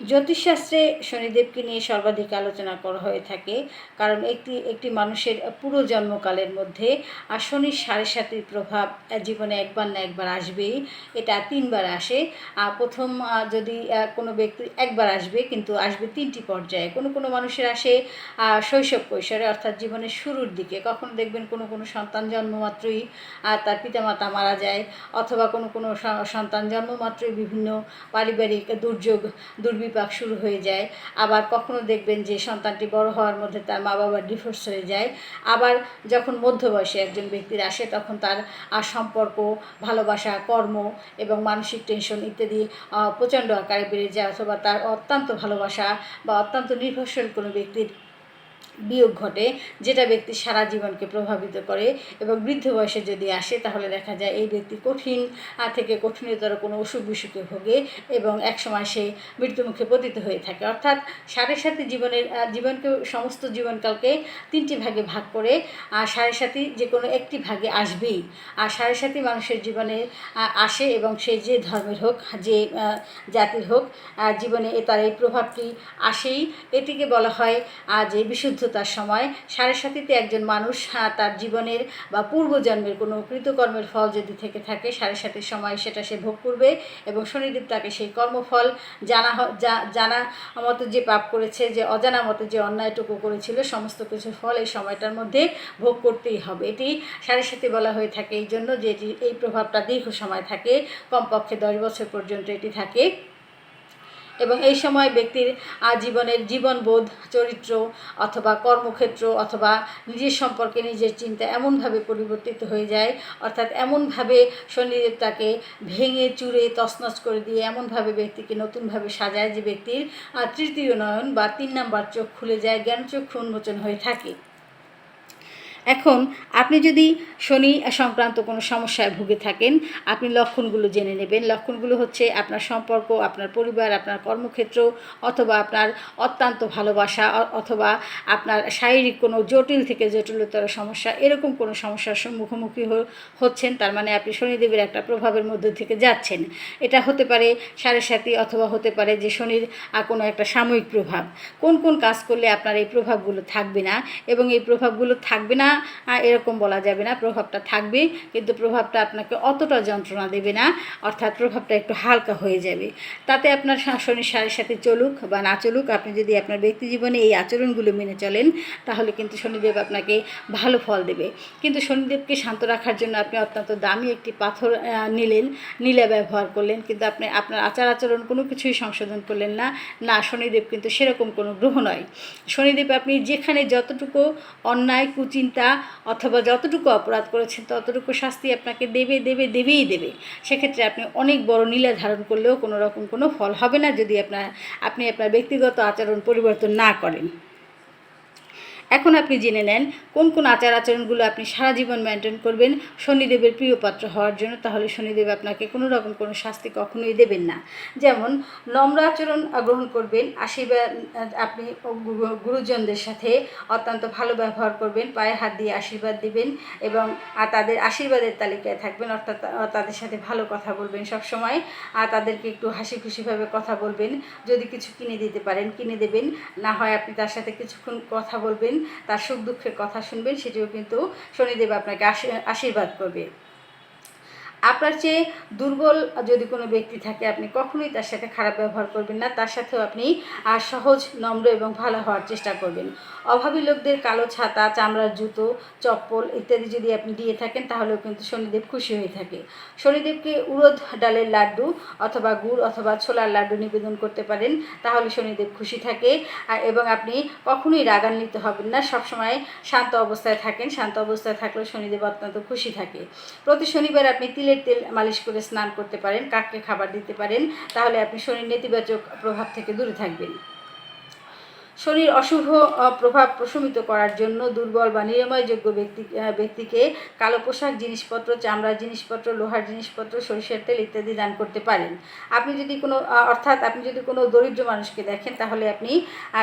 জ্যোতিষশাস্ত্রে শনিদেবকে নিয়ে সর্বাধিক আলোচনা করা হয়ে থাকে, কারণ একটি একটি মানুষের পুরো জন্মকালের মধ্যে আর শনির সাড়ে সাতির প্রভাব জীবনে একবার না একবার আসবেই, এটা তিনবার আসে। প্রথম যদি কোনো ব্যক্তি একবার আসবে, কিন্তু আসবে তিনটি পর্যায়ে। কোনো কোনো মানুষের আসে শৈশব কৈশোরে, অর্থাৎ জীবনের শুরুর দিকে। কখনো দেখবেন কোনো কোনো সন্তান জন্মমাত্রই তার পিতামাতা মারা যায়, অথবা কোনো কোনো সন্তান জন্মমাত্রই বিভিন্ন পারিবারিক দুর্যোগ দুর্বিপাক শুরু হয়ে যায়। আবার কখনো দেখবেন যে সন্তানটি বড় হওয়ার মধ্যে তার মা বাবার ডিভোর্স হয়ে যায়। আবার যখন মধ্য বয়সে একজন ব্যক্তির আসে, তখন তার সম্পর্ক, ভালোবাসা, কর্ম এবং মানসিক টেনশন ইত্যাদি প্রচণ্ড আকারে বেড়ে যায় অথবা তার অত্যন্ত ভালোবাসা বা অত্যন্ত নির্ভরশীল কোনো ব্যক্তির বিয়োগ ঘটে, যেটা ব্যক্তি সারা জীবনকে প্রভাবিত করে এবং বৃদ্ধ বয়সে যদি আসে, তাহলে দেখা যায় এই ব্যক্তি কঠিন থেকে কঠিনতর কোনো অসুখ বিসুখে ভোগে এবং একসময় সে মৃত্যুমুখে পতিত হয়ে থাকে। অর্থাৎ সাড়ে সাথে জীবনের জীবনকে, সমস্ত জীবনকালকে তিনটি ভাগে ভাগ করে আর সাড়ে সাথী যে কোনো একটি ভাগে আসবেই। আর সাড়ে সাথী মানুষের জীবনে আসে এবং সে যে ধর্মের হোক, যে জাতির হোক জীবনে তার এই প্রভাবটি আসেই। এটিকে বলা হয় যে যে বিশুদ্ধতার সময় সাড়ে সাথীতে একজন মানুষ তার জীবনের বা পূর্বজন্মের কোনো কৃতকর্মের ফল যদি থেকে থাকে, সাড়ে সাতির সময় সেটা সে ভোগ করবে এবং শনিদেব তাকে সেই কর্মফল জানা জানা মতো যে পাপ করেছে, যে অজানা মতো যে অন্যায়টুকু করেছিল, সমস্ত কিছুর ফল এই সময়টার মধ্যে ভোগ করতেই হবে। এটি সাড়ে সাথে বলা হয়ে থাকে। এই জন্য যে এই প্রভাবটা দীর্ঘ সময় থাকে, কমপক্ষে দশ বছর পর্যন্ত এটি থাকে। এবং এই সময় ব্যক্তির জীবনের জীবনবোধ, চরিত্র অথবা কর্মক্ষেত্র অথবা নিজের সম্পর্কে নিজের চিন্তা এমনভাবে পরিবর্তিত হয়ে যায়। অর্থাৎ এমনভাবে শনিদেব তাকে ভেঙে, চুরে, তছনছ করে দিয়ে এমনভাবে ব্যক্তিকে নতুনভাবে সাজায় যে ব্যক্তির তৃতীয় নয়ন বা তিন নাম্বার চোখ খুলে যায় জ্ঞান চক্ষু উন্মোচন হয়ে থাকে। এখন আপনি যদি শনি সংক্রান্ত কোনো সমস্যায় ভুগে থাকেন, আপনি লক্ষণগুলো জেনে নেবেন। লক্ষণগুলো হচ্ছে আপনার সম্পর্ক, আপনার পরিবার, আপনার কর্মক্ষেত্র অথবা আপনার অত্যন্ত ভালোবাসা অথবা আপনার শারীরিক কোনো জটিল থেকে জটিলতর সমস্যা, এরকম কোনো সমস্যার মুখোমুখি হচ্ছেন, তার মানে আপনি শনিদেবের একটা প্রভাবের মধ্যে থেকে যাচ্ছেন। এটা হতে পারে সাড়ে সাতি অথবা হতে পারে যে শনির কোনো একটা সাময়িক প্রভাব। কোন কোন কাজ করলে আপনার এই প্রভাবগুলো থাকবে না এবং এই প্রভাবগুলো থাকবে না এরকম বলা যাবে না, প্রভাবটা থাকবে কিন্তু প্রভাবটা আপনাকে অতটা যন্ত্রণা দেবে না, অর্থাৎ প্রভাবটা একটু হালকা হয়ে যাবে। তাতে আপনার শনির সাড়ে সাথে চলুক বা না চলুক, আপনি যদি আপনার ব্যক্তি জীবনে এই আচরণগুলো মেনে চলেন, তাহলে কিন্তু শনিদেব আপনাকে ভালো ফল দেবে। কিন্তু শনিদেবকে শান্ত রাখার জন্য আপনি অত্যন্ত দামি একটি পাথর নিলেন, নীলা ব্যবহার করলেন, কিন্তু আপনি, আপনার আচার আচরণ কোনো কিছুই সংশোধন করলেন না না, শনিদেব কিন্তু সেরকম কোনো গ্রহ নয়। শনিদেব আপনি যেখানে যতটুকু অন্যায়, কুচিন্তা অথবা যতটুকু অপরাধ করেছেন, ততটুকু শাস্তি আপনাকে দেবে দেবে, দেবেই দেবে। সেক্ষেত্রে আপনি অনেক বড় নীলা ধারণ করলেও কোনো রকম কোনো ফল হবে না যদি আপনার, আপনি আপনার ব্যক্তিগত আচরণ পরিবর্তন না করেন। এখন আপনি জেনে নেন কোন কোন আচার আচরণগুলো আপনি সারা জীবন মেনটেন করবেন। শনিদেবের প্রিয় পাত্র হওয়ার জন্য, তাহলে শনিদেব আপনাকে কোনো রকম কোনো শাস্তি কখনোই দেবেন না। যেমন, নম্র আচরণ গ্রহণ করবেন, আশীর্বাদ, আপনি গুরুজনদের সাথে অত্যন্ত ভালো ব্যবহার করবেন, পায়ে হাত দিয়ে আশীর্বাদ দিবেন এবং তাদের আশীর্বাদের তালিকায় থাকবেন, অর্থাৎ তাদের সাথে ভালো কথা বলবেন সবসময়। আর তাদেরকে একটু হাসি খুশিভাবে কথা বলবেন। যদি কিছু কিনে দিতে পারেন, কিনে দেবেন। না হয় আপনি তার সাথে কিছুক্ষণ কথা বলবেন। তার সুখ দুঃখের কথা শুনবেন সেটিও কিন্তু শনিদেব আপনাকে আশী- আশীর্বাদ করবে। আপনার চেয়ে দুর্বল যদি কোনো ব্যক্তি থাকে, আপনি কখনোই তার সাথে খারাপ ব্যবহার করবেন না। তার সাথেও আপনি সহজ, নম্র এবং ভালো হওয়ার চেষ্টা করবেন। অভাবী লোকদের কালো ছাতা, চামড়ার জুতো, চপ্পল ইত্যাদি যদি আপনি দিয়ে থাকেন, তাহলেও কিন্তু শনিদেব খুশি হয়ে থাকে। শনিদেবকে উড়দ ডালের লাড্ডু অথবা গুড় অথবা ছোলার লাড্ডু নিবেদন করতে পারেন, তাহলে শনিদেব খুশি থাকে। এবং আপনি কখনোই রাগান্বিত হবেন না। সবসময় শান্ত অবস্থায় থাকেন। শান্ত অবস্থায় থাকলে শনিদেব অত্যন্ত খুশি থাকে। প্রতি শনিবার আপনি তিলের তেল মালিশ করে স্নান করতে পারেন, কাককে খাবার দিতে পারেন, তাহলে আপনি শনির নেতিবাচক প্রভাব থেকে দূরে থাকবেন। শনির অশুভ প্রভাব প্রশমিত করার জন্য দুর্বল বা নিরাময়যোগ্য ব্যক্তি ব্যক্তিকে কালো পোশাক জিনিসপত্র, চামড়ার জিনিসপত্র, লোহার জিনিসপত্র, সরিষার তেল ইত্যাদি দান করতে পারেন। আপনি যদি কোনো অর্থাৎ আপনি যদি কোনো দরিদ্র মানুষকে দেখেন, তাহলে আপনি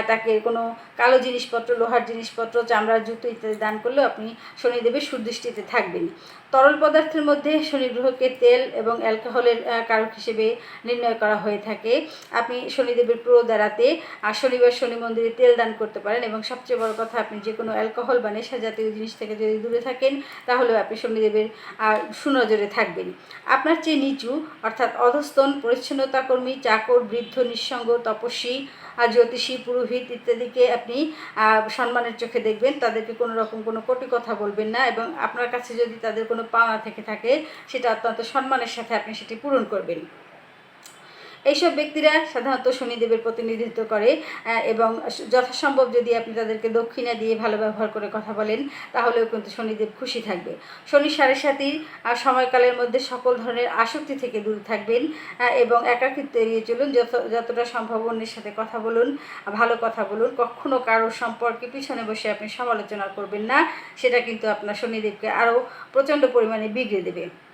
তাকে কোনো কালো জিনিসপত্র, লোহার জিনিসপত্র, চামড়ার জুতো ইত্যাদি দান করলেও আপনি শনিদেবের সুদৃষ্টিতে থাকবেন। তরল পদার্থের মধ্যে শনি গ্রহকে তেল এবং অ্যালকোহলের কারক হিসেবে নির্ণয় করা হয়ে থাকে। আপনি শনিদেবের পুরো দ্বারাতে আর শনিবার শনি মন্দিরে তেল দান করতে পারেন এবং সবচেয়ে বড় কথা, আপনি যে কোনো অ্যালকোহল বা নেশা জাতীয় জিনিস থেকে যদি দূরে থাকেন, তাহলেও আপনি শনিদেবের সুনজরে থাকবেন। আপনার চেয়ে নিচু, অর্থাৎ অধস্তন পরিচ্ছন্নতা কর্মী চাকর, বৃদ্ধ, নিঃসঙ্গ, তপস্বী আর জ্যোতিষী, পুরোহিত ইত্যাদিকে আপনি সম্মানের চোখে দেখবেন। তাদেরকে কোনো রকম কোনো কটি কথা বলবেন না এবং আপনার কাছে যদি তাদের কোনো পাওনা থেকে থাকে সেটা অত্যন্ত সম্মানের সাথে আপনি সেটি পূরণ করবেন। এইসব ব্যক্তিরা সাধারণত শনিদেবের প্রতিনিধিত্ব করে এবং যথাসম্ভব যদি আপনি তাদেরকে দক্ষিণা দিয়ে ভালো ব্যবহার করে কথা বলেন তাহলেও কিন্তু শনিদেব খুশি থাকবে। শনি সাড়ে আহ, সময়কালের মধ্যে সকল ধরনের আসক্তি থেকে দূরে থাকবেন এবং একাকিত্ব এড়িয়ে চলুন। যত যতটা সম্ভব অন্যের সাথে কথা বলুন ভালো কথা বলুন। কখনো কারোর সম্পর্কে পিছনে বসে আপনি সমালোচনা করবেন না সেটা কিন্তু আপনার শনিদেবকে আরও প্রচণ্ড পরিমাণে বিগড়ে দেবে।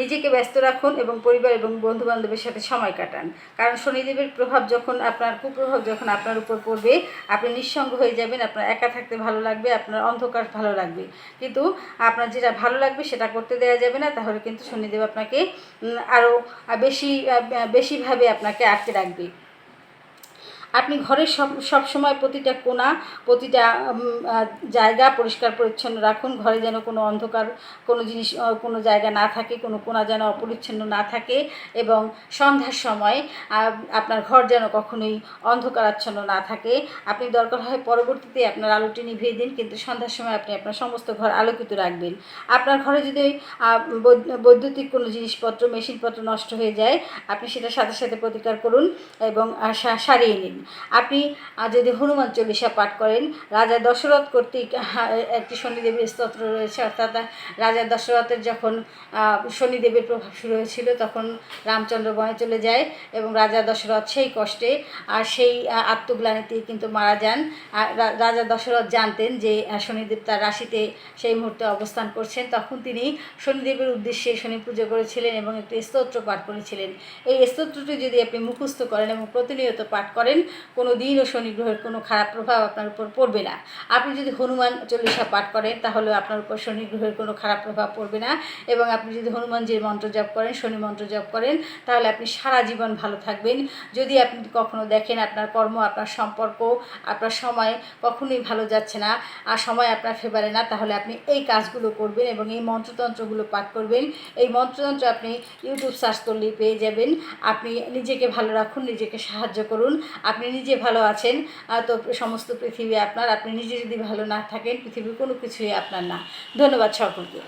নিজেকে ব্যস্ত রাখুন এবং পরিবার এবং বন্ধুবান্ধবের সাথে সময় কাটান। কারণ শনিদেবের প্রভাব যখন আপনার, কুপ্রভাব যখন আপনার উপর পড়বে, আপনি নিঃসঙ্গ হয়ে যাবেন, আপনার একা থাকতে ভালো লাগবে, আপনার অন্ধকার ভালো লাগবে। কিন্তু আপনার যেটা ভালো লাগবে সেটা করতে দেওয়া যাবে না, তাহলে কিন্তু শনিদেব আপনাকে আরও বেশি বেশিভাবে আপনাকে আটকে রাখবে। আপনি ঘরের সব সব সময় প্রতিটা কোণা প্রতিটা জায়গা পরিষ্কার পরিচ্ছন্ন রাখুন। ঘরে যেন কোনো অন্ধকার, কোনো জিনিস কোনো জায়গা না থাকে, কোনো কোণা যেন অপরিচ্ছন্ন না থাকে এবং সন্ধ্যার সময় আপনার ঘর যেন কখনোই অন্ধকারাচ্ছন্ন না থাকে। আপনি দরকার হয় পরবর্তীতে আপনার আলোটি নিভিয়ে দিন, কিন্তু সন্ধ্যার সময় আপনি আপনার সমস্ত ঘর আলোকিত রাখবেন। আপনার ঘরে যদি বৈদ্যুতিক কোনো জিনিসপত্র, মেশিনপত্র নষ্ট হয়ে যায়, আপনি সেটা সাথে সাথে প্রতিকার করুন এবং সারিয়ে নিন। আপনি যদি হনুমান চল্লিশা পাঠ করেন রাজা দশরথ কর্তৃক একটি শনিদেবের স্তোত্র রয়েছে অর্থাৎ রাজা দশরথের যখন শনিদেবের প্রভাব শুরু হয়েছিল তখন রামচন্দ্র বনে চলে যায় এবং রাজা দশরথ সেই কষ্টে আর সেই আহ, আত্মগ্লানিতেই কিন্তু মারা যান। রাজা দশরথ জানতেন যে শনিদেব তার রাশিতে সেই মুহূর্তে অবস্থান করছেন। তখন তিনি শনিদেবের উদ্দেশ্যে শনি পুজো করেছিলেন এবং একটি স্তোত্র পাঠ করেছিলেন। এই স্তোত্রটি যদি আপনি মুখস্থ করেন এবং প্রতিনিয়ত পাঠ করেন কোনো দিনও শনি গ্রহের কোনো খারাপ প্রভাব আপনার উপর পড়বে না। আপনি যদি হনুমান চল্লিশা পাঠ করেন তাহলে আপনার উপর শনি গ্রহের কোনো খারাপ প্রভাব পড়বে না। এবং আপনি যদি হনুমানজির মন্ত্র জপ করেন, শনি মন্ত্র জপ করেন, তাহলে আপনি সারা জীবন ভালো থাকবেন। যদি আপনি কখনো দেখেন আপনার কর্ম, আপনার সম্পর্ক, আপনার সময় কখনোই ভালো যাচ্ছে না, আর সময় আপনার ফেভারে না, তাহলে আপনি এই কাজগুলো করবেন এবং এই মন্ত্রতন্ত্রগুলো পাঠ করবেন। এই মন্ত্রতন্ত্র আপনি ইউটিউব সার্চ করলেই পেয়ে যাবেন। আপনি নিজেকে ভালো রাখুন, নিজেকে সাহায্য করুন। আপনি নিজে ভালো আছেন তো সমস্ত পৃথিবী আপনার, আপনি নিজে যদি ভালো না থাকেন, পৃথিবীর কোনো কিছুই আপনার না। ধন্যবাদ সকলকে।